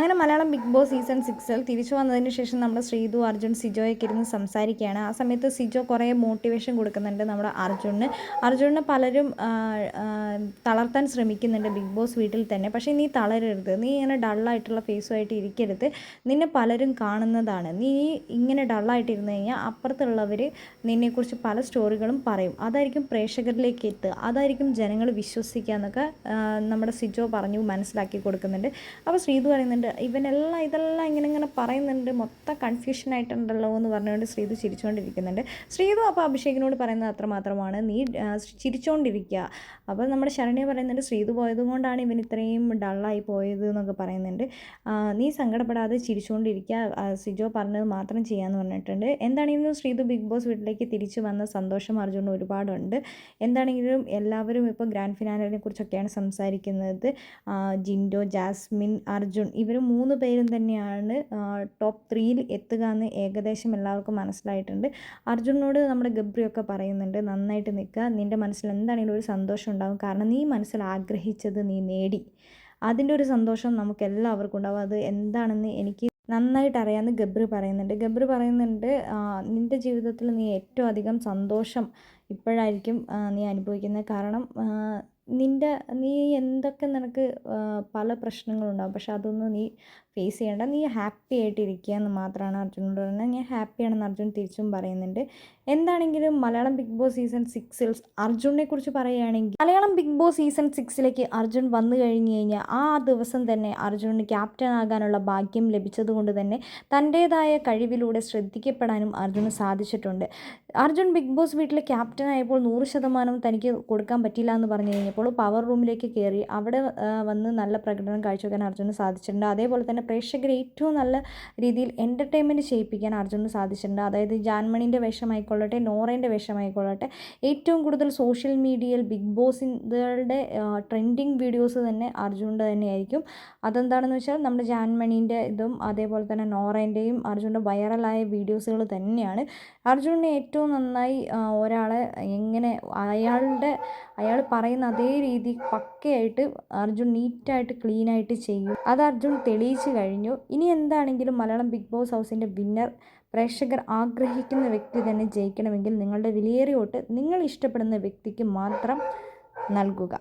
അങ്ങനെ Malayalam big boss season സിക്സിൽ തിരിച്ചു വന്നതിന് ശേഷം നമ്മൾ ശ്രീതു അർജുൻ സിജോയൊക്കെ ഇരുന്ന് സംസാരിക്കുകയാണ്. ആ സമയത്ത് സിജോ കുറേ മോട്ടിവേഷൻ കൊടുക്കുന്നുണ്ട് നമ്മുടെ അർജുന്. അർജുനെ പലരും തളർത്താൻ ശ്രമിക്കുന്നുണ്ട് ബിഗ് ബോസ് വീട്ടിൽ തന്നെ. പക്ഷേ നീ തളരരുത്. നീ ഇങ്ങനെ ഡള്ളായിട്ടുള്ള ഫേസുമായിട്ട് ഇരിക്കരുത്. നിന്നെ പലരും കാണുന്നതാണ്. നീ ഇങ്ങനെ ഡള്ളായിട്ട് ഇരുന്ന് കഴിഞ്ഞാൽ അപ്പുറത്തുള്ളവർ നിന്നെക്കുറിച്ച് പല സ്റ്റോറികളും പറയും. അതായിരിക്കും പ്രേക്ഷകരിലേക്ക് എത്തുക. അതായിരിക്കും ജനങ്ങൾ വിശ്വസിക്കുക എന്നൊക്കെ നമ്മുടെ സിജോ പറഞ്ഞു മനസ്സിലാക്കി കൊടുക്കുന്നുണ്ട്. അപ്പോൾ ശ്രീതു പറയുന്നുണ്ട് ഇവനെല്ലാം ഇതെല്ലാം ഇങ്ങനെ ഇങ്ങനെ പറയുന്നുണ്ട്. മൊത്തം കൺഫ്യൂഷൻ ആയിട്ടുണ്ടല്ലോ എന്ന് പറഞ്ഞുകൊണ്ട് ശ്രീതു ചിരിച്ചുകൊണ്ടിരിക്കുന്നുണ്ട് ശ്രീതു അപ്പോൾ അഭിഷേകിനോട് പറയുന്നത് അത്രമാത്രമാണ് നീ ചിരിച്ചുകൊണ്ടിരിക്കുക അപ്പോൾ നമ്മുടെ ശരണ്യ പറയുന്നുണ്ട് ശ്രീതു പോയതുകൊണ്ടാണ് ഇവൻ ഇത്രയും ഡള്ളായി പോയത് എന്നൊക്കെ പറയുന്നുണ്ട്. നീ സങ്കടപ്പെടാതെ ചിരിച്ചുകൊണ്ടിരിക്കുക സിജോ പറഞ്ഞത് മാത്രം ചെയ്യാമെന്ന് പറഞ്ഞിട്ടുണ്ട്. എന്താണെങ്കിലും ശ്രീതു ബിഗ് ബോസ് വീട്ടിലേക്ക് തിരിച്ചു വന്ന സന്തോഷം അർജുന് ഒരുപാടുണ്ട്. എന്താണെങ്കിലും എല്ലാവരും ഇപ്പോൾ ഗ്രാൻഡ് ഫിനാലിനെ കുറിച്ചൊക്കെയാണ് സംസാരിക്കുന്നത്. ജിൻഡോ ജാസ്മിൻ അർജുൻ ഇവർ മൂന്ന് പേരും തന്നെയാണ് ടോപ്പ് ത്രീയിൽ എത്തുക എന്ന് ഏകദേശം എല്ലാവർക്കും മനസ്സിലായിട്ടുണ്ട്. അർജുനോട് നമ്മുടെ ഗബ്രിയൊക്കെ പറയുന്നുണ്ട് നന്നായിട്ട് നിൽക്കുക. നിന്റെ മനസ്സിൽ എന്താണെങ്കിലും ഒരു സന്തോഷം ഉണ്ടാകും കാരണം നീ മനസ്സിൽ ആഗ്രഹിച്ചത് നീ നേടി. അതിന്റെ ഒരു സന്തോഷം നമുക്ക് എല്ലാവർക്കും ഉണ്ടാവും. അത് എന്താണെന്ന് എനിക്ക് നന്നായിട്ട് അറിയാമെന്ന് ഗബ്രി പറയുന്നുണ്ട്. ഗബ്രി പറയുന്നുണ്ട് നിന്റെ ജീവിതത്തിൽ നീ ഏറ്റവും അധികം സന്തോഷം ഇപ്പോഴായിരിക്കും നീ അനുഭവിക്കുന്നത്. കാരണം നിന്റെ നീ എന്തൊക്കെ നിനക്ക് പല പ്രശ്നങ്ങളുണ്ടാവും. പക്ഷെ അതൊന്നും നീ ഫേസ് ചെയ്യേണ്ട. നീ ഹാപ്പി ആയിട്ട് ഇരിക്കുക എന്ന് മാത്രമാണ് അർജുനോട് പറയുന്നത്. ഞാൻ ഹാപ്പിയാണെന്ന് അർജുൻ തിരിച്ചും പറയുന്നുണ്ട്. എന്താണെങ്കിലും മലയാളം ബിഗ് ബോസ് സീസൺ സിക്സിൽ അർജുനെ കുറിച്ച് പറയുകയാണെങ്കിൽ മലയാളം ബിഗ് ബോസ് സീസൺ സിക്സിലേക്ക് അർജുൻ വന്നു കഴിഞ്ഞു കഴിഞ്ഞാൽ ആ ദിവസം തന്നെ അർജുനന് ക്യാപ്റ്റൻ ആകാനുള്ള ഭാഗ്യം ലഭിച്ചതുകൊണ്ട് തന്നെ തന്റേതായ കഴിവിലൂടെ ശ്രദ്ധിക്കപ്പെടാനും അർജുന് സാധിച്ചിട്ടുണ്ട്. അർജുൻ ബിഗ് ബോസ് വീട്ടിലെ ക്യാപ്റ്റൻ ആയപ്പോൾ നൂറ് ശതമാനം തനിക്ക് കൊടുക്കാൻ പറ്റില്ല എന്ന് പറഞ്ഞു കഴിഞ്ഞപ്പോൾ പവർ റൂമിലേക്ക് കയറി അവിടെ വന്ന് നല്ല പ്രകടനം കാഴ്ചവെക്കാൻ അർജുന് സാധിച്ചിട്ടുണ്ട്. അതേപോലെ തന്നെ പ്രേക്ഷകരെ ഏറ്റവും നല്ല രീതിയിൽ എന്റർടൈൻമെന്റ് ചെയ്യിപ്പിക്കാൻ അർജുന് സാധിച്ചിട്ടുണ്ട്. അതായത് ജാൻമണിന്റെ വേഷമായിക്കൊള്ളട്ടെ നോറേന്റെ വേഷമായിക്കൊള്ളട്ടെ ഏറ്റവും കൂടുതൽ സോഷ്യൽ മീഡിയയിൽ ബിഗ് ബോസിന്റെ ട്രെൻഡിങ് വീഡിയോസ് തന്നെ അർജുന്റെ തന്നെയായിരിക്കും. അതെന്താണെന്ന് വെച്ചാൽ നമ്മുടെ ജാൻമണീന്റെ ഇതും അതേപോലെ തന്നെ നോറേന്റെയും അർജുന്റെ വൈറലായ വീഡിയോസുകൾ തന്നെയാണ്. അർജുനെ ഏറ്റവും നന്നായി ഒരാളെ എങ്ങനെ അയാളുടെ അയാൾ പറയുന്ന അതേ രീതി പക്കയായിട്ട് അർജുൻ നീറ്റായിട്ട് ക്ലീനായിട്ട് ചെയ്യും. അത് അർജുൻ തെളിയിച്ചു കഴിഞ്ഞു. ഇനി എന്താണെങ്കിലും മലയാളം ബിഗ് ബോസ് ഹൗസിന്റെ വിന്നർ പ്രേക്ഷകർ ആഗ്രഹിക്കുന്ന വ്യക്തി തന്നെ ജയിക്കണമെങ്കിൽ നിങ്ങളുടെ വിലയേറിയ വോട്ട് നിങ്ങൾ ഇഷ്ടപ്പെടുന്ന വ്യക്തിക്ക് മാത്രം നൽകുക.